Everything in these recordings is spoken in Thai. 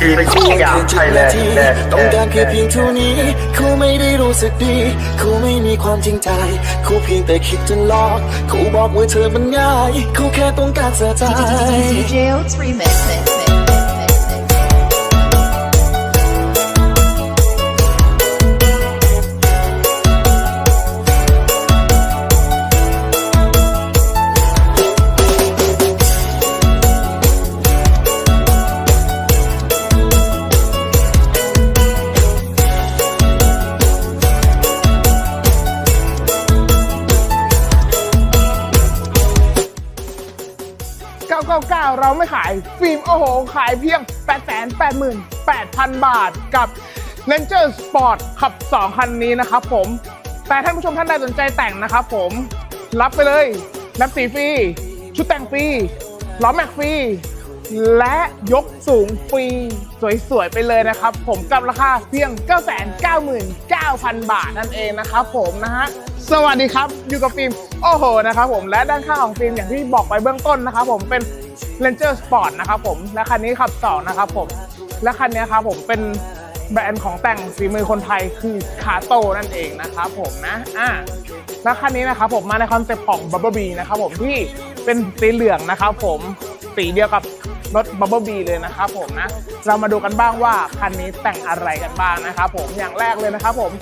คือสยามไทยแลนด์แดนต้องการแค่เพียงเท่านี้เขาไม่ได้รู้สึกดีเขาไม่มีความจริงใจเขาเพียงแต่คิดจะหลอกเขาบอกว่าเธอมันง่ายเขาแค่ต้องการเสียใจ เราไม่ขายฟิล์มโอ้โห ขายเพียง 888,000 บาทกับ Ranger Sport ขับ 2 คันนี้นะครับผม แต่ท่านผู้ชมท่านใดสนใจแต่งนะครับผม รับไปเลยรับสีฟรี ชุดแต่งฟรี ล้อแม็กฟรี และยกสูงฟรี สวยๆ ไปเลยนะครับ ผมกับราคาเพียง 999,000 บาทนั่นเองนะครับผมนะฮะ สวัสดีครับ อยู่กับฟิล์ม โอ้โหนะครับผมและด้านข้างของฟิล์มอย่างที่บอกไปเบื้องต้นนะครับผมเป็น Ranger Sport นะครับผม และคันนี้ขับ2นะครับผม และคันนี้ครับผมเป็นแบรนด์ของแต่งฝีมือคนไทยคือคาโตนั่นเองนะครับผมนะอ่าและคันนี้นะครับผมมาในคอนเซ็ปต์ของ Bubble Bee นะครับผมที่เป็นสีเหลืองนะครับผมสีเดียวกับรถ Bubble Bee เลยนะครับผมนะ เรามาดูกันบ้างว่าคันนี้แต่งอะไรกันบ้างนะครับผมอย่างแรกเลยนะครับผม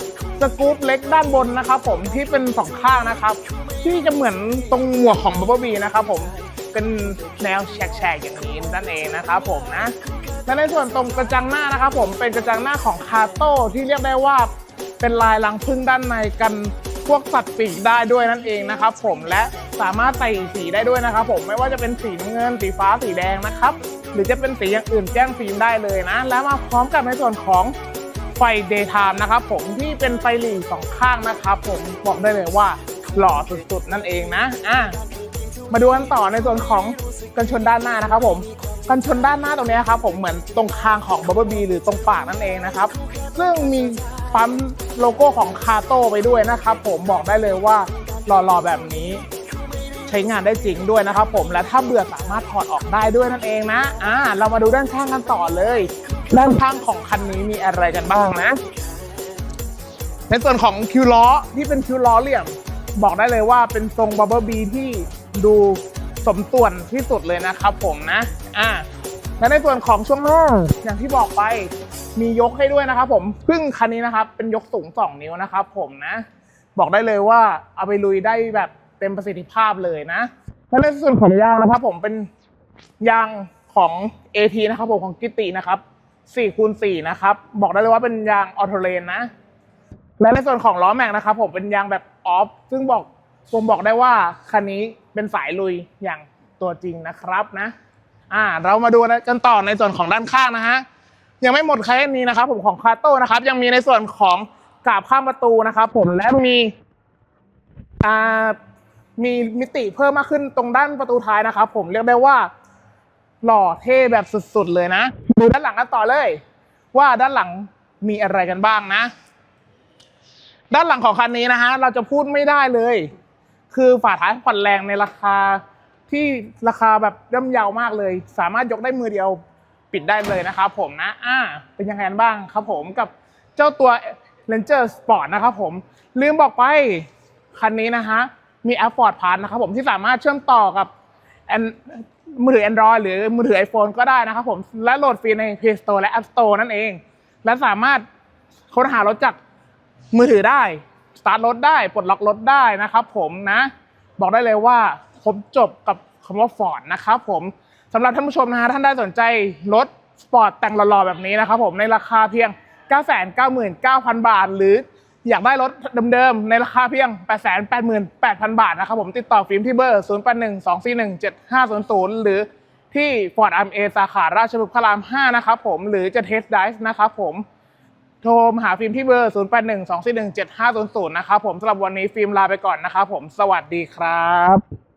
สกู๊ปเล็กด้านบนนะครับผมที่เป็นสองข้างนะครับ ที่จะเหมือนตรงหมวกของ Bubble Bee นะครับผม เป็นแนวแฉกๆอย่างนี้นั่นเองนะครับผมนะและในส่วนตรงกระจังหน้านะครับผมเป็นกระจังหน้าของคาโต้ที่เรียกได้ว่าเป็นลายรังพึ่งด้านในกันพวกสัตว์ปีกได้ด้วยนั่นเองนะครับผมและสามารถใส่สีได้ด้วยนะครับผมไม่ว่าจะเป็นสีเงิน สีฟ้าสีแดงนะครับ หรือจะเป็นสีอย่างอื่นแจ้งฟิล์มได้เลยนะ แล้วมาพร้อมกับในส่วนของไฟเดย์ไทม์นะครับผมที่เป็นไฟหลีสองข้างนะครับผมบอกได้เลยว่าหล่อสุดๆนั่นเองนะอะ มาดูกันต่อในส่วนของกันชนด้านหน้านะครับผมกันชนด้านหน้าตรงนี้ครับผมเหมือนตรงคางของบับเบิลบีหรือตรงปากนั่นเองนะครับ ซึ่งมีปั๊มโลโก้ของคาโต้ไปด้วยนะครับ ผมบอกได้เลยว่าหล่อๆแบบนี้ ใช้งานได้จริงด้วยนะครับ ผมและถ้าเบื่อสามารถถอดออกได้ด้วยนั่นเองนะอ่าเรามาดูด้านข้างกันต่อเลย ด้านข้างของคันนี้มีอะไรกันบ้างนะ ในส่วนของคิวล้อที่เป็นคิวล้อเหลี่ยม บอกได้เลยว่าเป็นทรงบับเบิลบีที่ ดูสมส่วนที่สุดเลยนะครับผมนะอ่าและในส่วนของช่วงล่างอย่างที่บอกไปมียกให้ด้วยนะครับผมซึ่งคันนี้นะครับ เป็นยกสูง 2 นิ้วนะครับผมนะ บอกได้เลยว่าเอาไปลุยได้แบบเต็มประสิทธิภาพเลยนะและในส่วนของยางนะครับ ผมเป็นยางของ AT นะครับผมของกิตินะครับ4คูณ4นะครับ บอกได้เลยว่าเป็นยางออโตเลนนะ และในส่วนของล้อแม็กนะครับ ผมเป็นยางแบบออฟซึ่งบอก ผมบอกได้ว่าคันนี้เป็นสายลุยอย่างตัวจริงนะครับนะ อ่า เรามาดูกันต่อในส่วนของด้านข้างนะฮะ ยังไม่หมดแค่นี้นะครับ ผมของคาโต้นะครับ ยังมีในส่วนของกาบข้ามประตูนะครับ ผมและมีอ่ามีมิติเพิ่มมากขึ้นตรงด้านประตูท้ายนะครับ ผมเรียกได้ว่า หล่อเท่แบบสุดๆเลยนะ ดูด้านหลังกันต่อเลย ว่าด้านหลังมีอะไรกันบ้างนะ ด้านหลังของคันนี้นะฮะเราจะพูดไม่ได้เลย คือฝาท้ายผ่อนแรงในราคาที่ราคาแบบย่อมเยาวมากเลย สามารถยกได้มือเดียวปิดได้เลยนะครับผมนะอ่าเป็นยังไงกันบ้างครับผมกับเจ้าตัว Ranger Sport นะครับผม ลืมบอกไป คันนี้นะฮะ มีแอป Ford Pass นะครับผมที่สามารถเชื่อมต่อกับมือถือ Android หรือมือถือ iPhone ก็ได้นะครับผม และโหลดฟรีใน Play Store และ App Store นั่นเอง และสามารถค้นหารถจากมือถือได้ สตาร์ทรถได้ปลดล็อกรถได้นะครับผมนะบอกได้เลยว่าครบจบกับคำว่าฟอร์ดนะครับผมสำหรับท่านผู้ชมนะฮะท่านได้สนใจรถสปอร์ตแต่งหล่อๆแบบนี้นะครับผมในราคาเพียง 999,000 บาท หรืออยากได้รถเดิมๆ ในราคาเพียง 888,000 บาทนะครับผมติดต่อฟิล์มที่เบอร์ 0812417500 หรือที่ Ford r m a สาขาราชพฤกษ์พระราม 5 นะครับผมหรือจะเทสไดฟ์นะครับผม โทรมหาฟิล์มที่เบอร์ 0812417500 นะครับผมสำหรับวันนี้ฟิล์มลาไปก่อนนะครับผมสวัสดีครับ